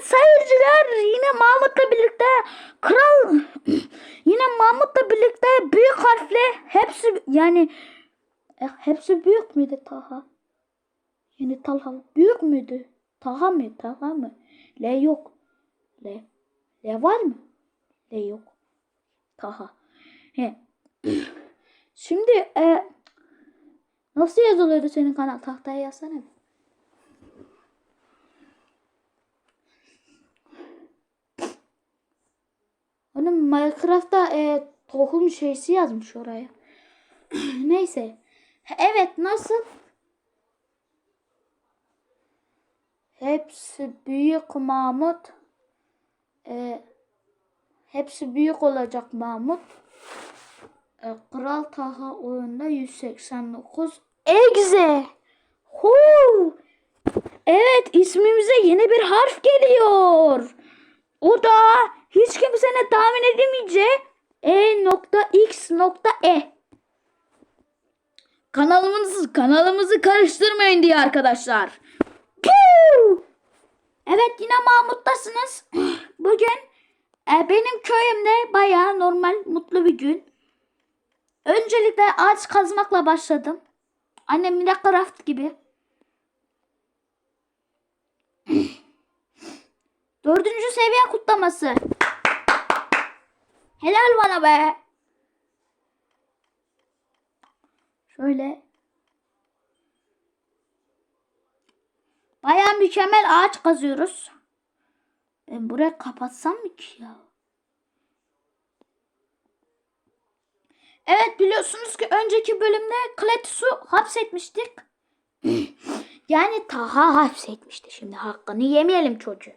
seyirciler yine Mahmut'la birlikte kral yine Mahmut'la birlikte büyük harfle hepsi yani e, hepsi büyük müydü Taha? Yani Talha büyük müydü? Taha mı? Taha mı? L yok. L. L var mı? L yok. Taha. He. Şimdi e, nasıl yazılıyordu senin kanal? Tahtaya yazsana Onun Minecraft'ta e, tohum şeysi yazmış oraya. Neyse. Evet nasıl? Hepsi büyük Mahmut. E, hepsi büyük olacak Mahmut. E, Kral Taha oyunda 189 Egze. Huu. Evet ismimize yeni bir harf geliyor. O da hiç kimsenin tahmin edemeyeceği E nokta X nokta E. Kanalımızı kanalımızı karıştırmayın diye arkadaşlar. Evet yine Mahmut'tasınız. Bugün e, benim köyümde bayağı normal mutlu bir gün. Öncelikle ağaç kazmakla başladım. Annem Minecraft gibi. Dördüncü seviye kutlaması. Helal bana be. Şöyle. Baya mükemmel ağaç kazıyoruz. Ben buraya kapatsam mı ki ya? Evet biliyorsunuz ki önceki bölümde Kletus'u hapsetmiştik. yani Taha hapsetmişti. Şimdi hakkını yemeyelim çocuğu.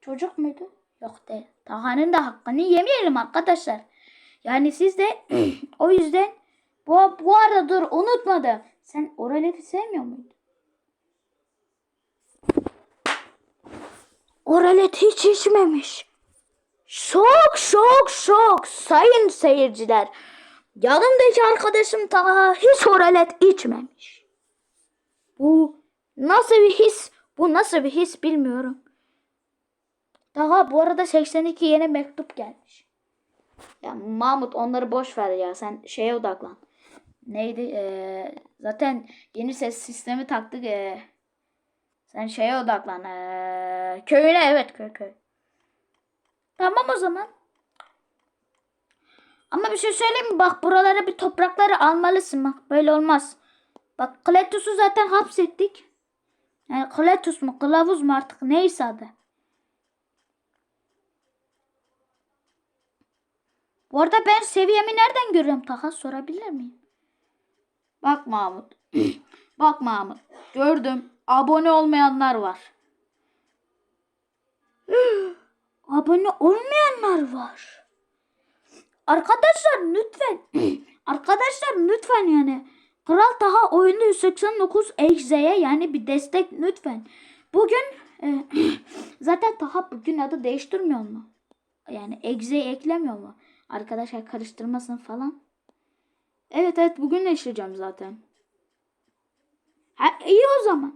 Çocuk muydu? Yok değil. Taha'nın da hakkını yemeyelim arkadaşlar. Yani siz de o yüzden bu, bu arada dur unutmadım. Sen Oralef'i sevmiyor muydun? Oralet hiç içmemiş. Şok şok şok sayın seyirciler. Yanımdaki arkadaşım Taha hiç oralet içmemiş. Bu nasıl bir his? Bu nasıl bir his bilmiyorum. Daha bu arada 82 yeni mektup gelmiş. Ya Mahmut onları boş ver ya. Sen şeye odaklan. Neydi? Ee, zaten yeni ses sistemi taktık. Ee, sen şeye odaklan. Ee, köyüne evet köy köy. Tamam o zaman. Ama bir şey söyleyeyim mi? Bak buralara bir toprakları almalısın bak. Böyle olmaz. Bak Kletus'u zaten hapsettik. Yani Kletus mu kılavuz mu artık neyse adı. Bu arada ben seviyemi nereden görüyorum Taha sorabilir miyim? Bak Mahmut. Bak Mahmut. Gördüm. Abone olmayanlar var. Abone olmayanlar var. Arkadaşlar lütfen. Arkadaşlar lütfen yani. Kral Taha oyunda 189 egzeye yani bir destek lütfen. Bugün e, zaten Taha bugün adı değiştirmiyor mu? Yani egzeyi eklemiyor mu? Arkadaşlar karıştırmasın falan. Evet evet bugün değiştireceğim zaten. Ha, iyi o zaman.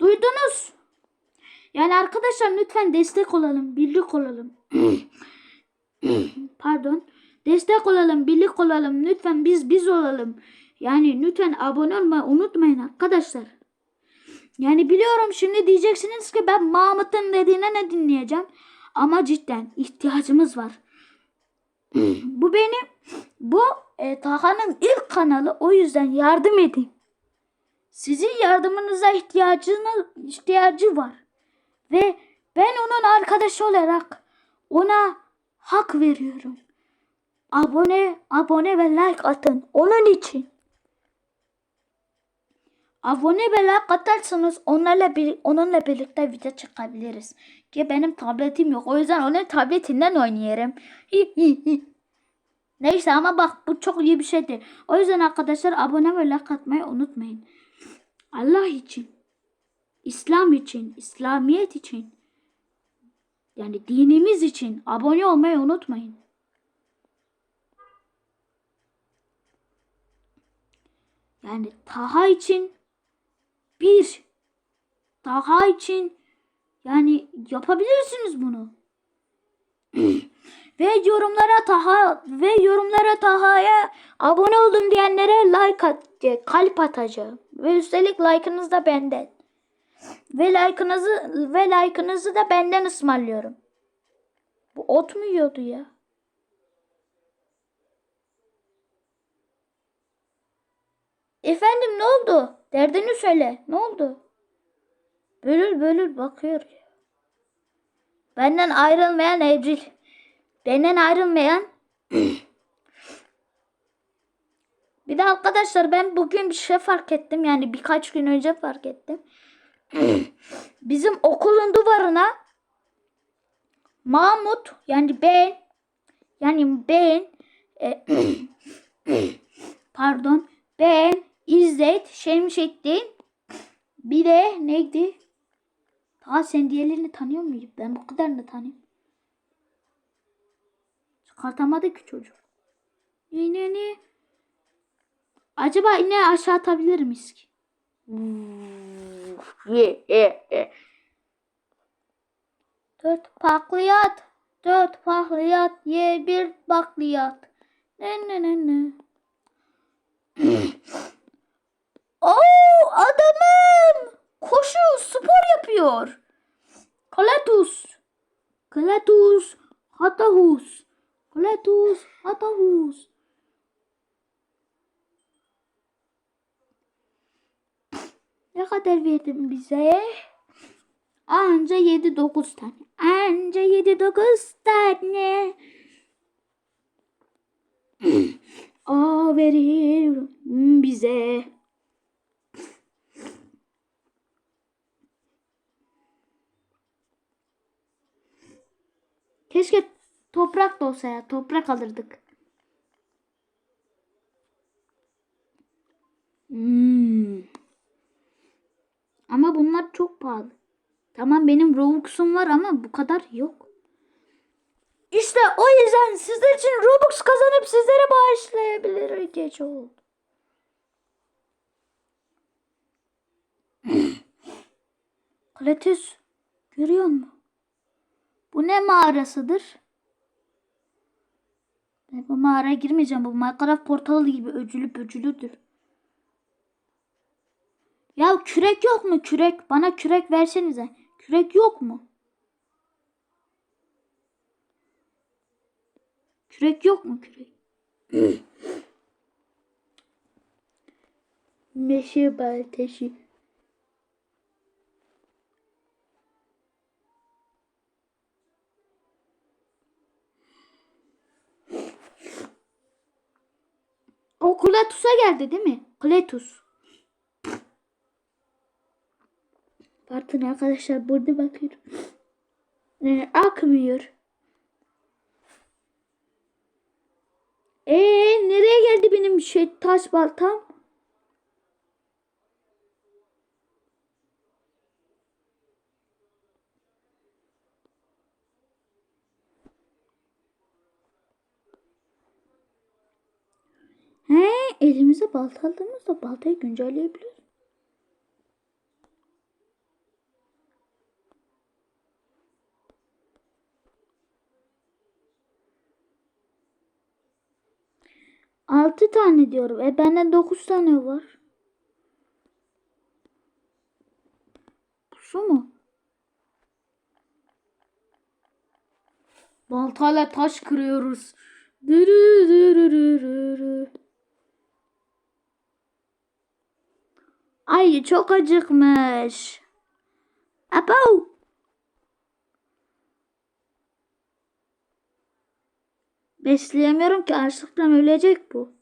Duydunuz. Yani arkadaşlar lütfen destek olalım, birlik olalım. Pardon. Destek olalım, birlik olalım. Lütfen biz biz olalım. Yani lütfen abone olmayı unutmayın arkadaşlar. Yani biliyorum şimdi diyeceksiniz ki ben Mahmut'un dediğine ne dinleyeceğim. Ama cidden ihtiyacımız var. Bu benim bu e, Taha'nın ilk kanalı o yüzden yardım edin. Sizin yardımınıza ihtiyacını ihtiyacı var. Ve ben onun arkadaşı olarak ona hak veriyorum. Abone, abone ve like atın. Onun için. Abone ve like atarsanız onlarla bir, onunla birlikte video çıkabiliriz. Ki benim tabletim yok. O yüzden onun tabletinden oynayarım. Neyse ama bak bu çok iyi bir şeydir. O yüzden arkadaşlar abone ve like atmayı unutmayın. Allah için. İslam için, İslamiyet için. Yani dinimiz için abone olmayı unutmayın. Yani Taha için bir, Taha için Yani yapabilirsiniz bunu. ve yorumlara Taha ve yorumlara Taha'ya abone oldum diyenlere like at, kalp atacağım. Ve üstelik like'ınız da benden. Ve like'ınızı ve like'ınızı da benden ısmarlıyorum. Bu ot mu yiyordu ya? Efendim ne oldu? Derdini söyle. Ne oldu? Bölül bölül bakıyor. Benden ayrılmayan evcil. Benden ayrılmayan. bir de arkadaşlar ben bugün bir şey fark ettim. Yani birkaç gün önce fark ettim. Bizim okulun duvarına Mahmut yani ben yani ben e, pardon ben İzzet Şemşettin bir de neydi? Ha sen diğerlerini tanıyor muyum? Ben bu kadarını tanıyorum. Çıkartamadı ki çocuk. Ne ne ne? Acaba yine aşağı atabilir miyiz ki? Ye ye ye. Dört bakliyat. Dört bakliyat. Ye bir bakliyat. Ne ne ne ne. Oo adamım. Koşu spor yapıyor. Kalatus. Kalatus. Hatahus. Kalatus. Hatahus. Ne kadar verdin bize? Anca 7-9 tane. Anca 7-9 tane. O verir bize. Keşke toprak da olsa ya. Toprak alırdık. Hmm. Ama bunlar çok pahalı. Tamam benim Robux'um var ama bu kadar yok. İşte o yüzden sizler için Robux kazanıp sizlere bağışlayabilir geç oldu. Kletis görüyor musun? Bu ne mağarasıdır? Ben bu mağaraya girmeyeceğim. Bu Minecraft portalı gibi öcülü böcülüdür. Ya kürek yok mu kürek? Bana kürek versenize. Kürek yok mu? Kürek yok mu kürek? Meşe baltaşı. O Kletus'a geldi değil mi? Kletus. Pardon arkadaşlar burada bakıyorum. Ee, akmıyor. Ee nereye geldi benim şey taş baltam? He elimize balta aldığımızda baltayı güncelleyebiliyoruz. Altı tane diyorum. E bende dokuz tane var. Su mu? Baltayla taş kırıyoruz. Dürü dürü dürü dürü. Ay çok acıkmış. Apo. Besleyemiyorum ki açlıktan ölecek bu.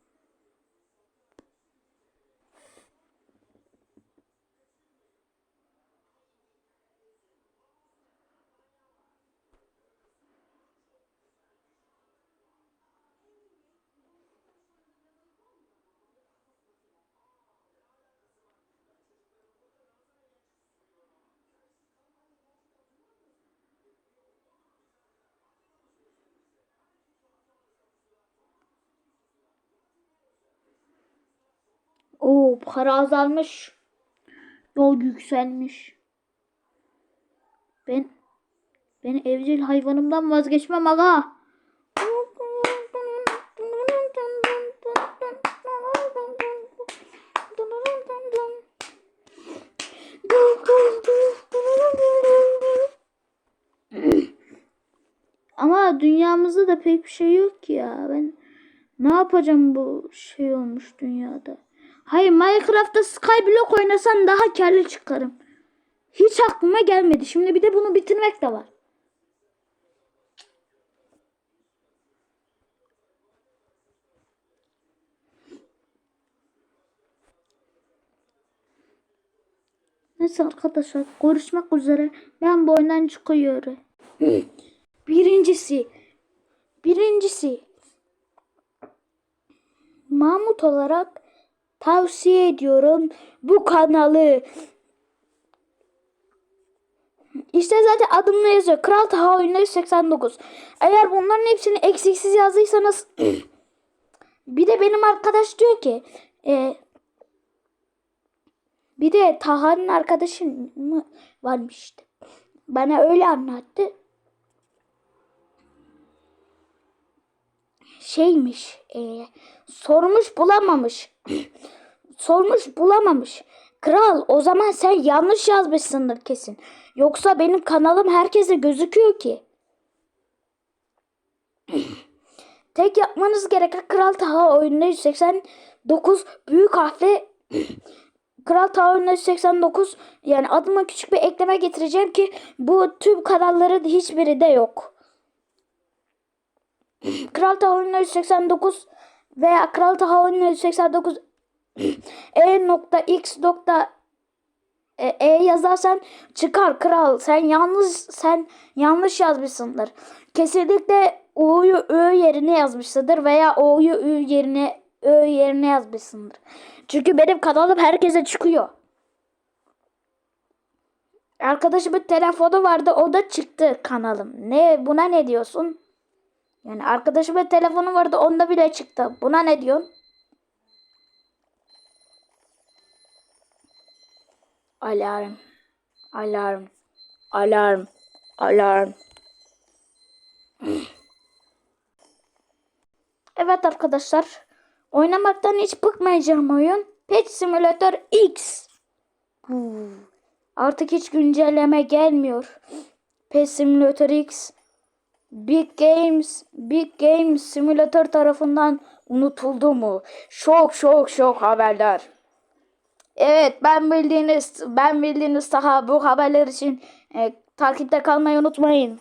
Oo para azalmış. Yol yükselmiş. Ben ben evcil hayvanımdan vazgeçmem aga. Ama dünyamızda da pek bir şey yok ki ya. Ben ne yapacağım bu şey olmuş dünyada. Hayır Minecraft'ta Skyblock oynasam daha karlı çıkarım. Hiç aklıma gelmedi. Şimdi bir de bunu bitirmek de var. Neyse arkadaşlar görüşmek üzere. Ben bu oyundan çıkıyorum. Birincisi. Birincisi. Mahmut olarak tavsiye ediyorum bu kanalı. İşte zaten adımda yazıyor. Kral Taha oyunları 89. Eğer bunların hepsini eksiksiz yazdıysanız bir de benim arkadaş diyor ki e, bir de Taha'nın arkadaşı mı varmış işte. Bana öyle anlattı. Şeymiş. E, sormuş bulamamış. Sormuş bulamamış. Kral o zaman sen yanlış yazmışsındır kesin. Yoksa benim kanalım herkese gözüküyor ki. Tek yapmanız gereken Kral Taha oyununda 189 büyük harfle Kral Taha oyununda 189 yani adıma küçük bir ekleme getireceğim ki bu tüm kanalların hiçbiri de yok. Kral Taha oyununda 189 veya Kral Taha oyununda 189 e nokta x nokta e, e yazarsan çıkar kral. Sen yanlış sen yanlış yazmışsındır. Kesinlikle O'yu Ö yerine yazmışsındır veya O'yu Ü yerine Ö yerine yazmışsındır. Çünkü benim kanalım herkese çıkıyor. Arkadaşımın telefonu vardı o da çıktı kanalım. Ne buna ne diyorsun? Yani arkadaşımın telefonu vardı onda bile çıktı. Buna ne diyorsun? Alarm. Alarm. Alarm. Alarm. Evet arkadaşlar. Oynamaktan hiç bıkmayacağım oyun. Pet Simulator X. Artık hiç güncelleme gelmiyor. Pet Simulator X. Big Games, Big Games Simulator tarafından unutuldu mu? Şok şok şok haberler. Evet ben bildiğiniz ben bildiğiniz daha bu haberler için e, takipte kalmayı unutmayın.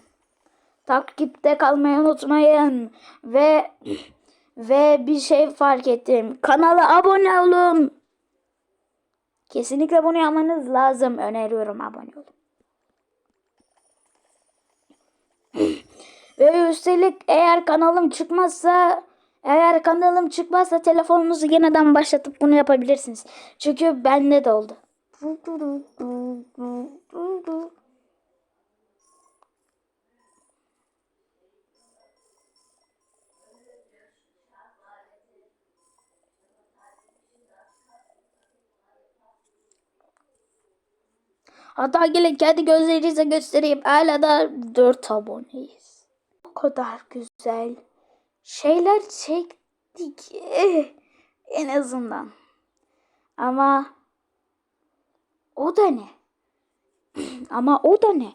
Takipte kalmayı unutmayın ve ve bir şey fark ettim. Kanala abone olun. Kesinlikle abone yapmanız lazım. Öneriyorum abone olun. Ve üstelik eğer kanalım çıkmazsa eğer kanalım çıkmazsa telefonunuzu yeniden başlatıp bunu yapabilirsiniz. Çünkü bende de oldu. Hatta gelin kendi gözlerinize göstereyim. Hala da 4 aboneyiz. Kadar güzel şeyler çektik. Eh, en azından. Ama o da ne? Ama o da ne?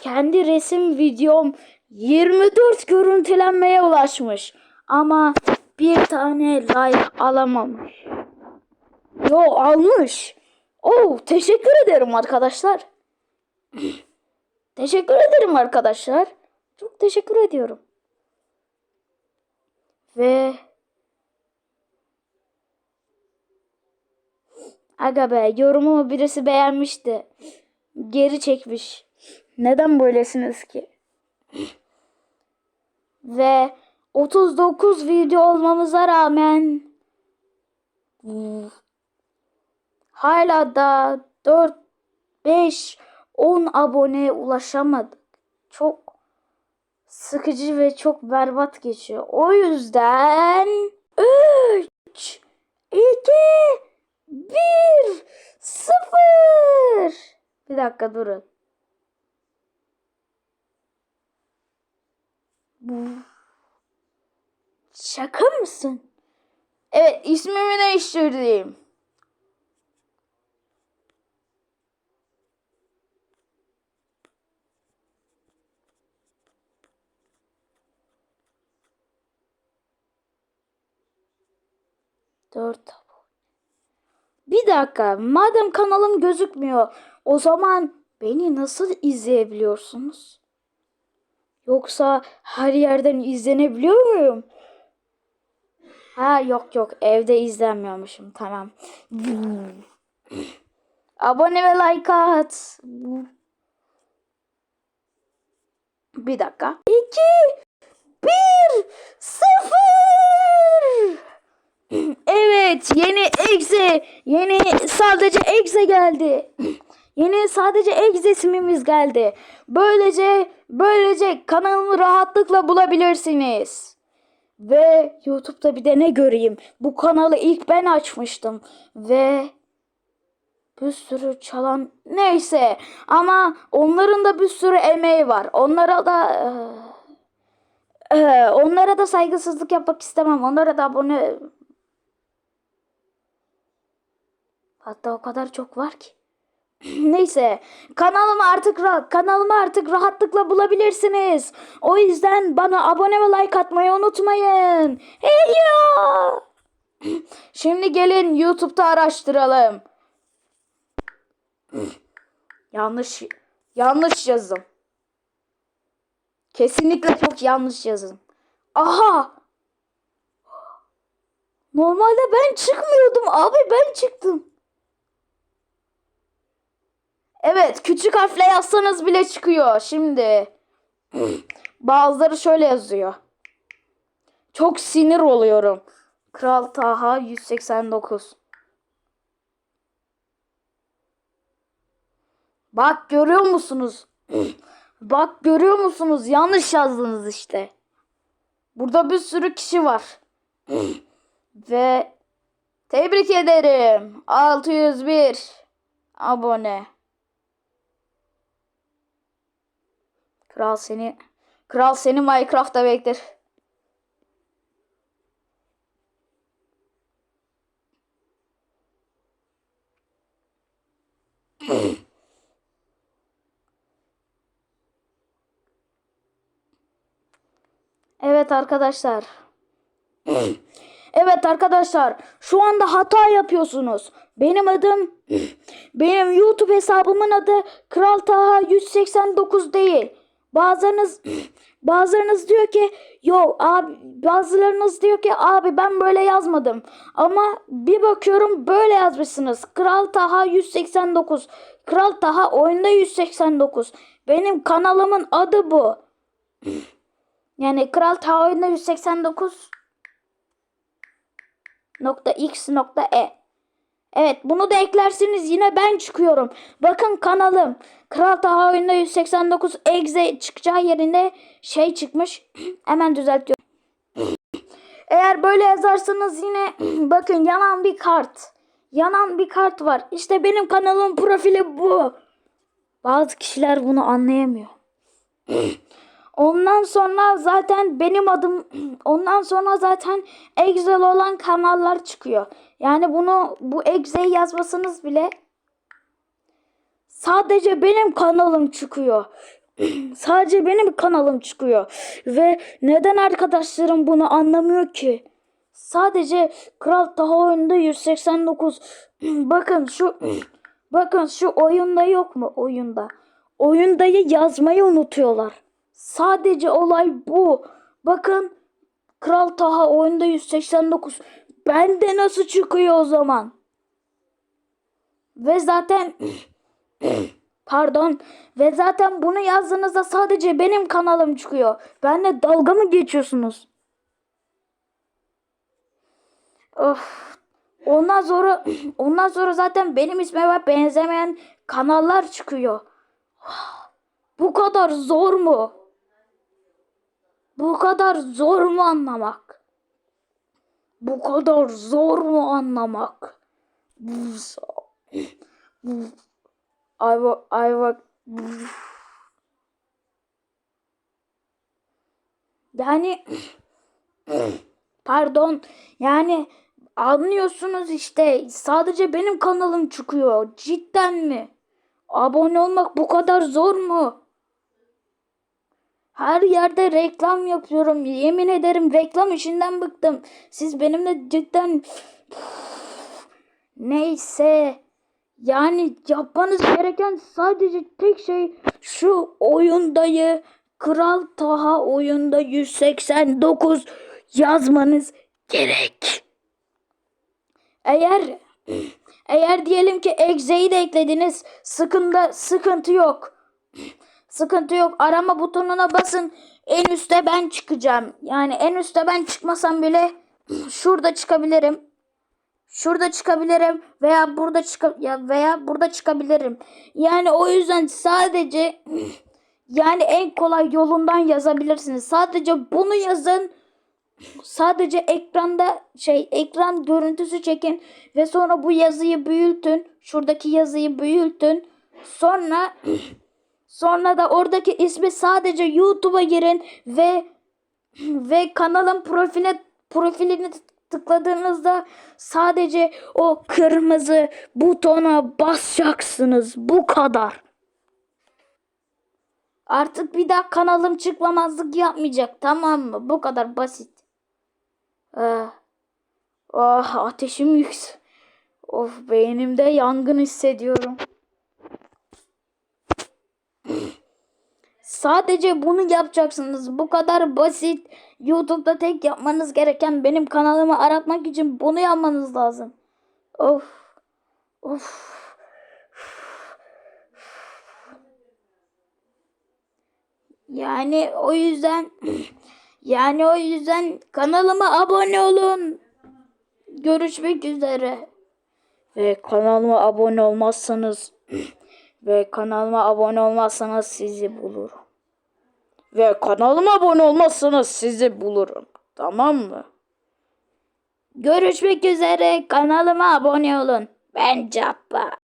Kendi resim videom 24 görüntülenmeye ulaşmış. Ama bir tane like alamamış. Yo almış. Oh teşekkür ederim arkadaşlar. teşekkür ederim arkadaşlar. Çok teşekkür ediyorum. Ve Aga be yorumumu birisi beğenmişti. Geri çekmiş. Neden böylesiniz ki? Ve 39 video olmamıza rağmen hala da 4 5 10 aboneye ulaşamadık. Çok sıkıcı ve çok berbat geçiyor. O yüzden 3 2 1 0 Bir dakika durun. Şaka mısın? Evet ismimi değiştirdim. Dört abone. Bir dakika. Madem kanalım gözükmüyor, o zaman beni nasıl izleyebiliyorsunuz? Yoksa her yerden izlenebiliyor muyum? Ha yok yok evde izlenmiyormuşum tamam. Abone ve like at. Bir dakika. İki, bir, sıfır. Evet yeni exe yeni sadece exe geldi. Yeni sadece exe ismimiz geldi. Böylece böylece kanalımı rahatlıkla bulabilirsiniz. Ve YouTube'da bir de ne göreyim? Bu kanalı ilk ben açmıştım ve bir sürü çalan neyse ama onların da bir sürü emeği var. Onlara da eee, onlara da saygısızlık yapmak istemem. Onlara da abone Hatta o kadar çok var ki. Neyse kanalımı artık ra- kanalımı artık rahatlıkla bulabilirsiniz. O yüzden bana abone ve like atmayı unutmayın. Ya! Şimdi gelin YouTube'da araştıralım. yanlış yanlış yazdım. Kesinlikle çok yanlış yazdım. Aha! Normalde ben çıkmıyordum abi ben çıktım. Evet küçük harfle yazsanız bile çıkıyor şimdi. Bazıları şöyle yazıyor. Çok sinir oluyorum. Kral Taha 189. Bak görüyor musunuz? Bak görüyor musunuz? Yanlış yazdınız işte. Burada bir sürü kişi var. Ve tebrik ederim. 601 abone. Kral seni Kral seni Minecraft'ta bekler. Evet arkadaşlar. Evet arkadaşlar, şu anda hata yapıyorsunuz. Benim adım benim YouTube hesabımın adı Kral Taha 189 değil. Bazılarınız bazılarınız diyor ki yo abi bazılarınız diyor ki abi ben böyle yazmadım. Ama bir bakıyorum böyle yazmışsınız. Kral Taha 189. Kral Taha oyunda 189. Benim kanalımın adı bu. Yani Kral Taha oyunda 189 nokta x nokta e. Evet bunu da eklersiniz yine ben çıkıyorum. Bakın kanalım. Kral Taha oyunda 189 exe çıkacağı yerine şey çıkmış. Hemen düzeltiyorum. Eğer böyle yazarsanız yine bakın yanan bir kart. Yanan bir kart var. İşte benim kanalım profili bu. Bazı kişiler bunu anlayamıyor. Ondan sonra zaten benim adım ondan sonra zaten Excel olan kanallar çıkıyor. Yani bunu bu Excel'i yazmasanız bile sadece benim kanalım çıkıyor. sadece benim kanalım çıkıyor. Ve neden arkadaşlarım bunu anlamıyor ki? Sadece Kral Taha oyunda 189. bakın şu bakın şu oyunda yok mu oyunda? Oyundayı yazmayı unutuyorlar. Sadece olay bu. Bakın Kral Taha oyunda 189. Bende nasıl çıkıyor o zaman? Ve zaten pardon ve zaten bunu yazdığınızda sadece benim kanalım çıkıyor. Benle dalga mı geçiyorsunuz? Of. Ondan sonra ondan sonra zaten benim ismime benzemeyen kanallar çıkıyor. Bu kadar zor mu? Bu kadar zor mu anlamak? Bu kadar zor mu anlamak? Ayva, ayva. Yani pardon yani anlıyorsunuz işte sadece benim kanalım çıkıyor. Cidden mi? Abone olmak bu kadar zor mu? Her yerde reklam yapıyorum. Yemin ederim reklam işinden bıktım. Siz benimle cidden neyse yani yapmanız gereken sadece tek şey şu oyundayı Kral Taha oyunda 189 yazmanız gerek. Eğer eğer diyelim ki egzeyi de eklediniz sıkıntı sıkıntı yok. Sıkıntı yok. Arama butonuna basın. En üstte ben çıkacağım. Yani en üstte ben çıkmasam bile şurada çıkabilirim. Şurada çıkabilirim veya burada çık ya veya burada çıkabilirim. Yani o yüzden sadece yani en kolay yolundan yazabilirsiniz. Sadece bunu yazın. Sadece ekranda şey ekran görüntüsü çekin ve sonra bu yazıyı büyütün. Şuradaki yazıyı büyütün. Sonra sonra da oradaki ismi sadece YouTube'a girin ve ve kanalın profiline profilini tıkladığınızda sadece o kırmızı butona basacaksınız. Bu kadar. Artık bir daha kanalım çıkmamazlık yapmayacak. Tamam mı? Bu kadar basit. Ah, ah ateşim yüksek. Of beynimde yangın hissediyorum. Sadece bunu yapacaksınız. Bu kadar basit. YouTube'da tek yapmanız gereken benim kanalımı aratmak için bunu yapmanız lazım. Of. Of. Yani o yüzden yani o yüzden kanalıma abone olun. Görüşmek üzere. Ve kanalıma abone olmazsanız ve kanalıma abone olmazsanız sizi bulurum. Ve kanalıma abone olmazsanız sizi bulurum. Tamam mı? Görüşmek üzere. Kanalıma abone olun. Ben Cabbar.